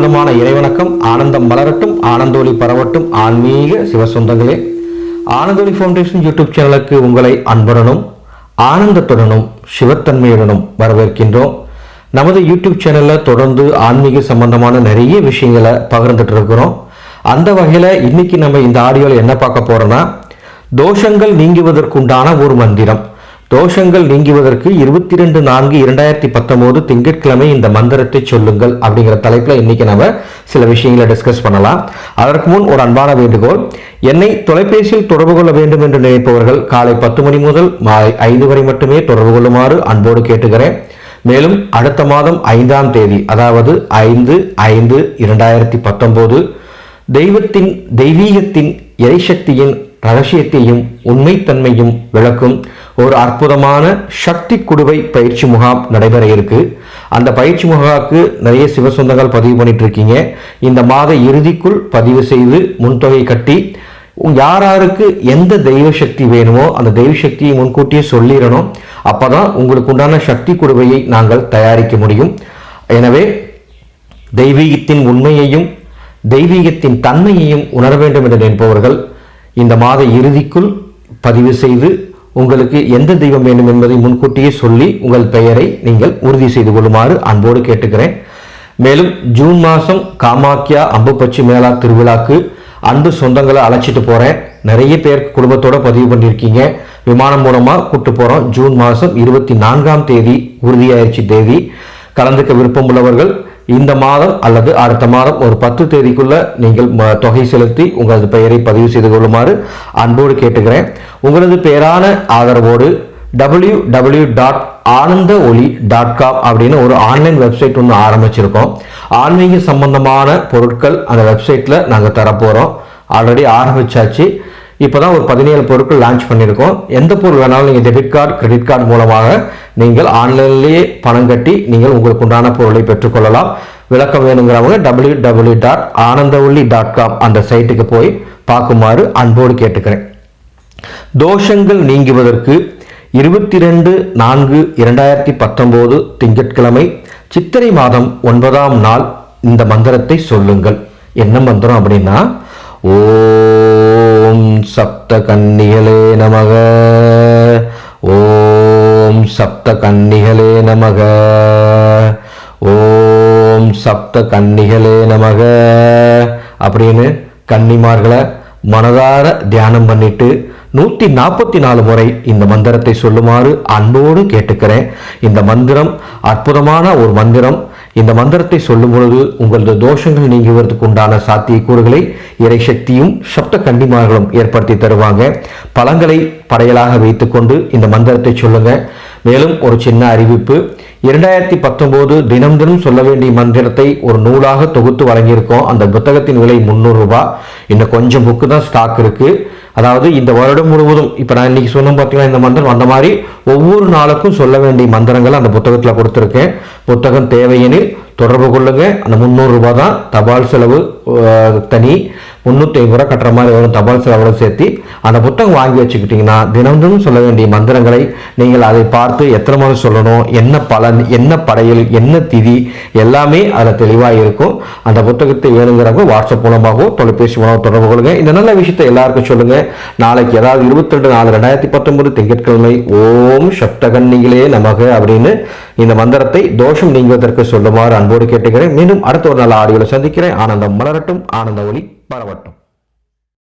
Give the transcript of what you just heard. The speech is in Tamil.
ஆனந்தமான இறைவணக்கம் ஆனந்தம் மலரட்டும் ஆனந்தோலி பரவட்டும். ஆன்மீக சிவசொந்தங்களே ஆனந்தோலி ஃபவுண்டேஷன் யூடியூப் சேனலுக்கு உங்களை அன்புடனும் ஆனந்தத்துடனும் சிவத்தன்மையுடனும் வரவேற்கின்றோம். நமது யூடியூப் சேனலில் தொடர்ந்து ஆன்மீக சம்பந்தமான நிறைய விஷயங்களை பகிர்ந்துட்டு இருக்கிறோம். அந்த வகையில் இன்னைக்கு நம்ம இந்த ஆடியோவில் என்ன பார்க்க போறோம்னா தோஷங்கள் நீங்குவதற்குண்டான ஒரு மந்திரம். தோஷங்கள் நீங்குவதற்கு இருபத்தி ரெண்டு நான்கு இரண்டாயிரத்தி பத்தொன்பது திங்கட்கிழமை இந்த மந்திரத்தை சொல்லுங்கள் அப்படிங்கிற தலைப்பில் இன்னைக்கு நம்ம சில விஷயங்களை டிஸ்கஸ் பண்ணலாம். அதற்கு முன் ஒரு அன்பான வேண்டுகோள். என்னை தொலைபேசியில் தொடர்பு கொள்ள வேண்டும் என்று நினைப்பவர்கள் காலை பத்து மணி முதல் மாலை ஐந்து வரை மட்டுமே தொடர்பு கொள்ளுமாறு அன்போடு கேட்டுக்கிறேன். மேலும் அடுத்த மாதம் ஐந்தாம் தேதி அதாவது ஐந்து ஐந்து இரண்டாயிரத்தி பத்தொன்பது தெய்வத்தின் தெய்வீகத்தின் எரிசக்தியின் ரகசியத்தையும் உண்மைத்தன்மையும் விளக்கும் ஒரு அற்புதமான சக்தி குடுவை பயிற்சி முகாம் நடைபெற இருக்கு. அந்த பயிற்சி முகாக்கு நிறைய சிவசொந்தங்கள் பதிவு பண்ணிட்டு இருக்கீங்க இந்த மாத இறுதிக்குள் பதிவு செய்து முன்தொகை கட்டி யார் யாருக்கு எந்த தெய்வ சக்தி வேணுமோ அந்த தெய்வ சக்தியை முன்கூட்டியே சொல்லிடணும். அப்பதான் உங்களுக்கு உண்டான சக்தி குடுவையை நாங்கள் தயாரிக்க முடியும். எனவே தெய்வீகத்தின் உண்மையையும் தெய்வீகத்தின் தன்மையையும் உணர வேண்டும் என்று நினைப்பவர்கள் இந்த மாத இறுதிக்குள் பதிவு செய்து உங்களுக்கு எந்த தெய்வம் வேண்டும் என்பதை முன்கூட்டியே சொல்லி உங்கள் பெயரை நீங்கள் உறுதி செய்து கொள்ளுமாறு அன்போடு கேட்டுக்கிறேன். மேலும் ஜூன் மாதம் காமாக்கியா அம்புப்பச்சி மேளா திருவிழாக்கு அன்பு சொந்தங்களை அழைச்சிட்டு போகிறேன் நிறைய பேர் குடும்பத்தோடு பதிவு பண்ணியிருக்கீங்க விமானம் மூலமாக கூப்பிட்டு போகிறோம் ஜூன் மாதம் இருபத்தி நான்காம் தேதி உறுதியாயிருச்சு தேதி. கலந்துக்க விருப்பம் உள்ளவர்கள் இந்த மாதம் அல்லது அடுத்த மாதம் ஒரு பத்து தேதிக்குள்ள நீங்கள் தொகை செலுத்தி உங்களது பெயரை பதிவு செய்து கொள்ளுமாறு அன்போடு கேட்டுக்கிறேன். உங்களது பேரான ஆதரவோடு டபிள்யூ டபிள்யூ டாட் ஆனந்த ஒளி டாட் காம் அப்படின்னு ஒரு ஆன்லைன் வெப்சைட் ஒன்று ஆரம்பிச்சிருக்கோம். ஆன்மீக சம்பந்தமான பொருட்கள் அந்த வெப்சைட்டில் நாங்கள் தரப்போகிறோம் ஆல்ரெடி இப்போ இப்போதான் ஒரு பதினேழு பொருட்கள் லான்ச் பண்ணியிருக்கோம். எந்த பொருள் வேணாலும் நீங்கள் டெபிட் கார்டு கிரெடிட் கார்டு மூலமாக நீங்கள் ஆன்லைன்லேயே பணம் கட்டி நீங்கள் உங்களுக்கு உண்டான பொருளை பெற்றுக்கொள்ளலாம். விளக்கம் வேணுங்கிறவங்க W W dot Anandavalli dot com அந்த சைட்டுக்கு போய் பார்க்குமாறு அன்போடு கேட்டுக்கிறேன். தோஷங்கள் நீங்குவதற்கு இருபத்தி ரெண்டு நான்கு இரண்டாயிரத்தி பத்தொம்போது திங்கட்கிழமை சித்திரை மாதம் ஒன்பதாம் நாள் இந்த மந்திரத்தை சொல்லுங்கள். என்ன மந்திரம் அப்படின்னா ஓ சப்த கன்னிகளே நமக. ஓம் சப்த கன்னிகளே நமக. ஓம் சப்த கன்னிகளே நமக. அப்படின்னு கன்னிமார்களை மனதார தியானம் பண்ணிட்டு நூற்றி நாற்பத்தி நாலு முறை இந்த மந்திரத்தை சொல்லுமாறு அன்போடு கேட்டுக்கிறேன். இந்த மந்திரம் அற்புதமான ஒரு மந்திரம். இந்த மந்திரத்தை சொல்லும் பொழுது உங்களது தோஷங்கள் நீங்குவதற்கு உண்டான சாத்தியக்கூறுகளை இறைசக்தியும் சப்த கண்டிமார்களும் ஏற்படுத்தி தருவாங்க. பழங்களை படையலாக வைத்துக்கொண்டு இந்த மந்திரத்தை சொல்லுங்க. மேலும் ஒரு சின்ன அறிவிப்பு. இரண்டாயிரத்தி பத்தொம்போது தினம் தினம் சொல்ல வேண்டிய மந்திரத்தை ஒரு நூலாக தொகுத்து வழங்கியிருக்கோம். அந்த புத்தகத்தின் விலை முந்நூறு ரூபாய். இன்னும் கொஞ்சம் புக்கு தான் ஸ்டாக் இருக்கு. அதாவது இந்த வருடம் முழுவதும் இப்போ நான் இன்னைக்கு சொன்ன பார்த்தீங்கன்னா இந்த மந்திரம் அந்த மாதிரி ஒவ்வொரு நாளுக்கும் சொல்ல வேண்டிய மந்திரங்கள் அந்த புத்தகத்தில் கொடுத்துருக்கேன். புத்தகம் தேவையெனில் தொடர்பு கொள்ளுங்க. அந்த முந்நூறு ரூபாய் தான் தபால் செலவு தனி. முந்நூற்றி ஐம்பது ரூபா கட்டுற மாதிரி வரும் தபால் செலவோட சேர்த்து அந்த புத்தகம் வாங்கி வச்சுக்கிட்டிங்கன்னா தினமும் சொல்ல வேண்டிய மந்திரங்களை நீங்கள் அதை பார்த்து எத்தனை முறை சொல்லணும் என்ன பலன் என்ன படையல் என்ன திதி எல்லாமே அதில் தெளிவாக இருக்கும். அந்த புத்தகத்தை வேணுங்கிறவங்க வாட்ஸ்அப் மூலமாகவோ தொலைபேசி மூலமாக தொடர்பு கொள்ளுங்க. இந்த நல்ல விஷயத்தை எல்லாருக்கும் சொல்லுங்கள் நாளைக்கு ஏதாவது இருபத்தி ரெண்டு நாலு ரெண்டாயிரத்தி பத்தொன்பது திங்கட்கிழமை ஓம் சப்தகன்னிகளே நமக அப்படின்னு இந்த மந்திரத்தை தோஷம் நீங்குவதற்கு சொல்லுமாறு அன்போடு கேட்டுக்கிறேன். மீண்டும் அடுத்த ஒரு நல்ல ஆடியோவில் சந்திக்கிறேன். ஆனந்தம் மலரட்டும் ஆனந்த ஒளி பரவட்டும்.